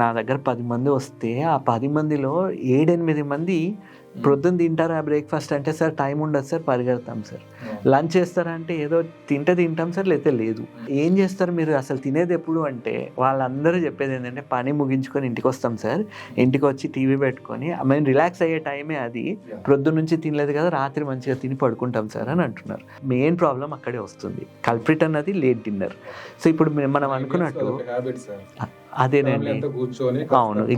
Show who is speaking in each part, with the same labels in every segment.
Speaker 1: నా దగ్గర పది మంది వస్తే ఆ పది మందిలో ఏడెనిమిది మంది ప్రొద్దున తింటారా బ్రేక్ఫాస్ట్ అంటే సార్ టైం ఉండదు సార్ పరిగెడతాం సార్. లంచ్ చేస్తారా అంటే ఏదో తింటే తింటాం సార్ లేకపోతే లేదు. ఏం చేస్తారు మీరు? అసలు తినేది ఎప్పుడు అంటే వాళ్ళందరూ చెప్పేది ఏంటంటే పని ముగించుకొని ఇంటికి వస్తాం సార్. ఇంటికి వచ్చి టీవీ పెట్టుకొని మేము రిలాక్స్ అయ్యే టైమే అది. ప్రొద్దు నుంచి తినలేదు కదా రాత్రి మంచిగా తిని పడుకుంటాం సార్ అని అంటున్నారు. మెయిన్ ప్రాబ్లం అక్కడే వస్తుంది. కల్ప్రిట్ అన్నది లేట్ డిన్నర్. సో ఇప్పుడు మనం అనుకున్నట్టు అదేనండి అవును,
Speaker 2: ఒకటే.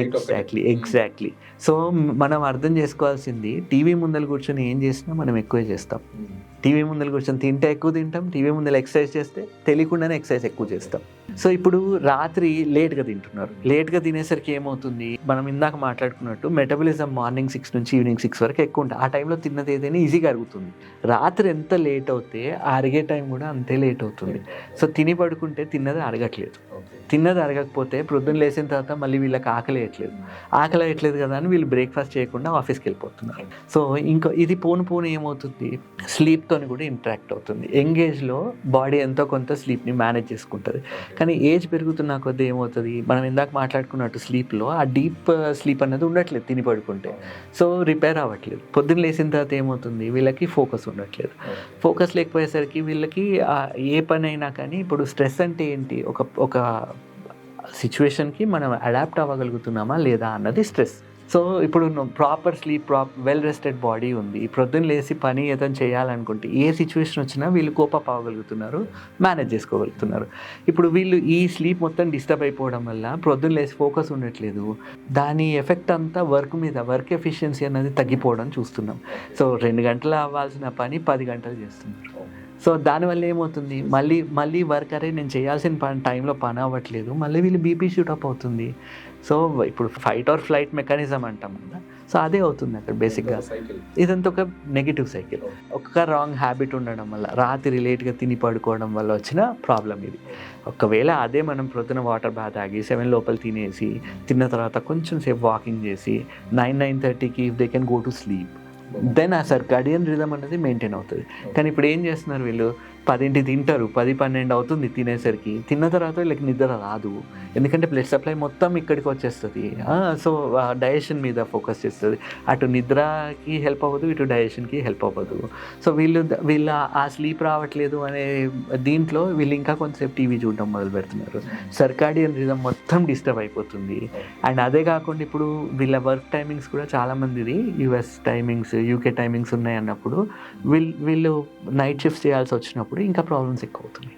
Speaker 1: ఎగ్జాక్ట్లీ ఎగ్జాక్ట్లీ సో మనం అర్థం చేసుకోవాల్సింది టీవీ ముందర కూర్చొని ఏం చేసినా మనం ఎక్కువే చేస్తాం.
Speaker 2: ఉమ్.
Speaker 1: టీవీ ముందర కూర్చొని తింటే ఎక్కువ తింటాం టీవీ ముందర ఎక్సర్సైజ్ చేస్తే తెలియకుండానే ఎక్సర్సైజ్ ఎక్కువ చేస్తాం. సో ఇప్పుడు రాత్రి లేట్గా తింటున్నారు. లేట్గా తినేసరికి ఏమవుతుంది? మనం ఇందాక మాట్లాడుకున్నట్టు మెటబలిజం మార్నింగ్ సిక్స్ నుంచి ఈవినింగ్ సిక్స్ వరకు ఎక్కువ ఉంటుంది ఆ టైంలో తిన్నది ఏదైనా ఈజీగా అరుగుతుంది. రాత్రి ఎంత లేట్ అవుతే ఆ అరిగే టైం కూడా అంతే లేట్ అవుతుంది. సో తిని పడుకుంటే తిన్నది అరగట్లేదు. తిన్నది అరగకపోతే ప్రొద్దున లేచిన తర్వాత మళ్ళీ వీళ్ళకి ఆకలి వేయట్లేదు. ఆకలి వేయట్లేదు కదా అని వీళ్ళు బ్రేక్ఫాస్ట్ చేయకుండా ఆఫీస్కి వెళ్ళిపోతున్నారు. సో ఇంకా ఇది పోను పోను ఏమవుతుంది? స్లీప్తో కూడా ఇంటరాక్ట్ అవుతుంది. ఎంగేజ్లో బాడీ ఎంతో కొంత స్లీప్ని మేనేజ్ చేసుకుంటుంది. కానీ ఏజ్ పెరుగుతున్న కొద్దీ ఏమవుతుంది? మనం ఇందాక మాట్లాడుకున్నట్టు స్లీప్లో ఆ డీప్ స్లీప్ uh, అనేది ఉండట్లేదు తిని పడుకుంటే. సో రిపేర్ అవ్వట్లేదు. పొద్దున్న లేచిన తర్వాత ఏమవుతుంది? వీళ్ళకి ఫోకస్ ఉండట్లేదు. ఫోకస్ లేకపోయేసరికి వీళ్ళకి ఏ పని అయినా కానీ ఇప్పుడు స్ట్రెస్ అంటే ఏంటి? ఒక ఒక సిచ్యువేషన్కి మనం అడాప్ట్ అవ్వగలుగుతున్నామా లేదా అన్నది స్ట్రెస్ సో ఇప్పుడు proper sleep prop well rested body ఉంది. ప్రొద్దున లేసి పని ఏదైనా చేయాలనుకుంటే ఏ సిచ్యువేషన్ వచ్చినా వీళ్ళు కోప అవ్వగలుగుతున్నారు మేనేజ్ చేసుకోగలుగుతున్నారు. ఇప్పుడు వీళ్ళు ఈ స్లీప్ మొత్తం డిస్టర్బ్ అయిపోవడం వల్ల ప్రొద్దున లేసి ఫోకస్ ఉండట్లేదు. దాని ఎఫెక్ట్ అంతా వర్క్ మీద వర్క్ ఎఫిషియన్సీ అనేది తగ్గిపోవడం చూస్తున్నాం. సో రెండు గంటలు అవ్వాల్సిన పని పది గంటలు చేస్తున్నారు. సో దానివల్ల ఏమవుతుంది? మళ్ళీ మళ్ళీ వర్క్ అరే నేను చేయాల్సిన పని టైంలో పని అవ్వట్లేదు. మళ్ళీ వీళ్ళు బీపీ షూటప్ అవుతుంది. సో ఇప్పుడు ఫైట్ ఆర్ ఫ్లైట్ మెకానిజం అంటాం కదా. సో అదే అవుతుంది అక్కడ బేసిక్గా. ఇదంతా ఒక నెగిటివ్ సైకిల్ ఒక్క రాంగ్ హ్యాబిట్ ఉండడం వల్ల రాత్రి లేట్గా తిని పడుకోవడం వల్ల వచ్చిన ప్రాబ్లం ఇది. ఒకవేళ అదే మనం ప్రొద్దున వాటర్ బాత్ తాగి సెవెన్ లోపల తినేసి తిన్న తర్వాత కొంచెం సేపు వాకింగ్ చేసి నైన్ నైన్ థర్టీకి if they can go to sleep then ఆ సర్కాడియన్ రిధమ్ అనేది మెయింటైన్ అవుతుంది. కానీ ఇప్పుడు ఏం చేస్తున్నారు వీళ్ళు? పదింటి తింటారు పది పన్నెండు అవుతుంది తినేసరికి. తిన్న తర్వాత వీళ్ళకి నిద్ర రాదు. ఎందుకంటే బ్లడ్ సప్లై మొత్తం ఇక్కడికి వచ్చేస్తుంది. సో డైజెషన్ మీద ఫోకస్ చేస్తుంది. అటు నిద్రకి హెల్ప్ అవ్వదు ఇటు డైజెషన్కి హెల్ప్ అవ్వదు. సో వీళ్ళు వీళ్ళ ఆ స్లీప్ రావట్లేదు అనే దీంట్లో వీళ్ళు ఇంకా కొంతసేపు టీవీ చూడడం మొదలు పెడుతున్నారు. సర్కాడియన్ రిధమ్ మొత్తం డిస్టర్బ్ అయిపోతుంది. అండ్ అదే కాకుండా ఇప్పుడు వీళ్ళ వర్క్ టైమింగ్స్ కూడా చాలామందిది యుఎస్ టైమింగ్స్ యూకే టైమింగ్స్ ఉన్నాయి అన్నప్పుడు వీళ్ళు వీళ్ళు నైట్ షిఫ్ట్స్ చేయాల్సి వచ్చినప్పుడు ఇంకా ప్రాబ్లమ్స్ ఎక్కువ అవుతున్నాయి.